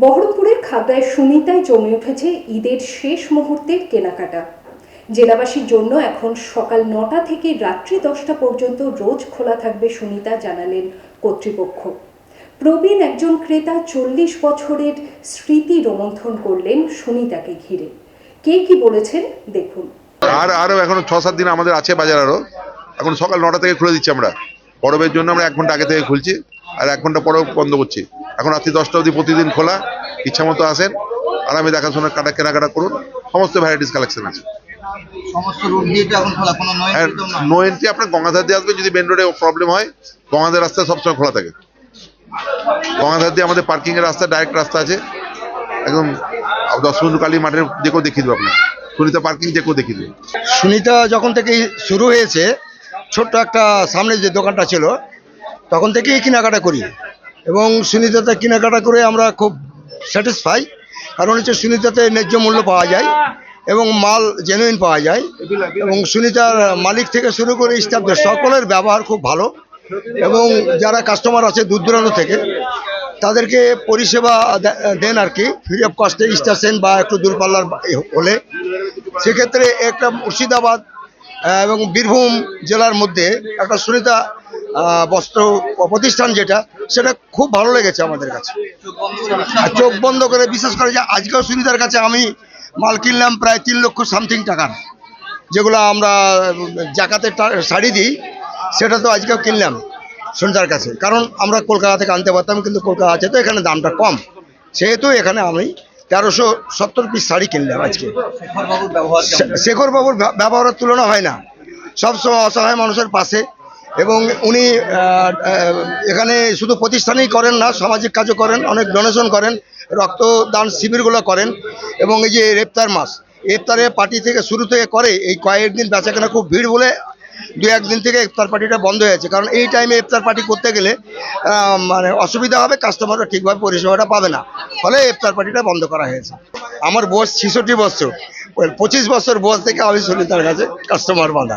বহরমপুরের খাগড়ায় সুনিতায় জমে উঠেছে ঈদের শেষ মুহূর্তের কেনাকাটা। জেলাবাসীর জন্য এখন সকাল নটা থেকে রাত্রি দশটা পর্যন্ত রোজ খোলা থাকবে সুনিতা জানালেন কর্তৃপক্ষ। প্রবীণ একজন ক্রেতা চল্লিশ বছরের স্মৃতি রোমন্থন করলেন সুনিতাকে ঘিরে। কে কি বলেছেন দেখুন। আর আরও এখনও ছ সাত দিন আমাদের আছে বাজার আরও। এখন সকাল নটা থেকে খুলে দিচ্ছি আমরা। পরবের জন্য আমরা এক ঘণ্টা আগে থেকে খুলছি। আর এক ঘণ্টা পরেও বন্ধ করছি। এখন রাত্রি দশটা অবধি প্রতিদিন খোলা ইচ্ছা মতো আসেন আরামে দেখাশোনা কাটা কেনাকাটা করুন সমস্ত ভ্যারাইটিস কালেকশন আছে। নো এন্ট্রি আপনার গঙ্গাধার দিয়ে আসবে যদি মেন রোডে প্রবলেম হয় গঙ্গাধার রাস্তা সবসময় খোলা থাকে। গঙ্গাধার দিয়ে আমাদের পার্কিং এর রাস্তা ডাইরেক্ট রাস্তা আছে। একদম কালী মাঠের যে কেউ দেখিয়ে দেবো আপনার সুনিতা পার্কিং যে কেউ দেখিয়ে দেবে। সুনিতা যখন থেকে শুরু হয়েছে ছোট্ট একটা সামনে যে দোকানটা ছিল তখন থেকেই কেনাকাটা করি। এবং সুনিতাতে কেনাকাটা করে আমরা খুব স্যাটিসফাই কারণ হচ্ছে সুনিতাতে ন্যায্য মূল্য পাওয়া যায় এবং মাল জেনুইন পাওয়া যায়। এবং সুনিতার মালিক থেকে শুরু করে স্টাফদের সকলের ব্যবহার খুব ভালো। এবং যারা কাস্টমার আছে দূর দূরান্ত থেকে, তাদেরকে পরিষেবা দেন আর কি। ফ্রি অফ কস্টে স্টেশন বা একটু দূরপাল্লার হলে। সেক্ষেত্রে একটা মুর্শিদাবাদ এবং বীরভূম জেলার মধ্যে একটা সুনিতা বস্ত্র প্রতিষ্ঠান যেটা, সেটা খুব ভালো লেগেছে আমাদের কাছে। আর চোখ বন্ধ করে বিশ্বাস করে যে আজকেও সুনিতার কাছে আমি মাল কিনলাম প্রায় তিন লক্ষ সামথিং টাকার, যেগুলো আমরা জাকাতে শাড়ি দিই, সেটা তো আজকেও কিনলাম সুনিতার কাছে। কারণ আমরা কলকাতা থেকে আনতে পারতাম, কিন্তু কলকাতা আছে তো, এখানে দামটা কম। সেহেতু এখানে আমি তেরোশো সত্তর পিস শাড়ি কিনলাম আজকে। শে- শেখর বাবুর ব্যবহারের তুলনা হয় না। সবসময় অসহায় মানুষের পাশে এবং উনি এখানে শুধু প্রতিষ্ঠানেই করেন না, সামাজিক কাজও করেন, অনেক ডোনেশন করেন, রক্তদান শিবিরগুলো করেন, এবং এই যে রেপ্তার মাস ইফতারে পার্টি থেকে শুরু থেকে করে, এই কয়েকদিন বেচাকেনা খুব ভিড় বলে দু একদিন থেকে ইফতার পার্টিটা বন্ধ হয়েছে কারণ এই টাইমে ইফতার পার্টি করতে গেলে মানে অসুবিধা হবে কাস্টমাররা ঠিকভাবে পরিষেবাটা পাবে না। ফলে ইফতার পার্টিটা বন্ধ করা হয়েছে। আমার বয়স ছেষট্টি বছর। পঁচিশ বছর বয়স থেকে আমি শুনি তার কাছে কাস্টমার বাঁধা।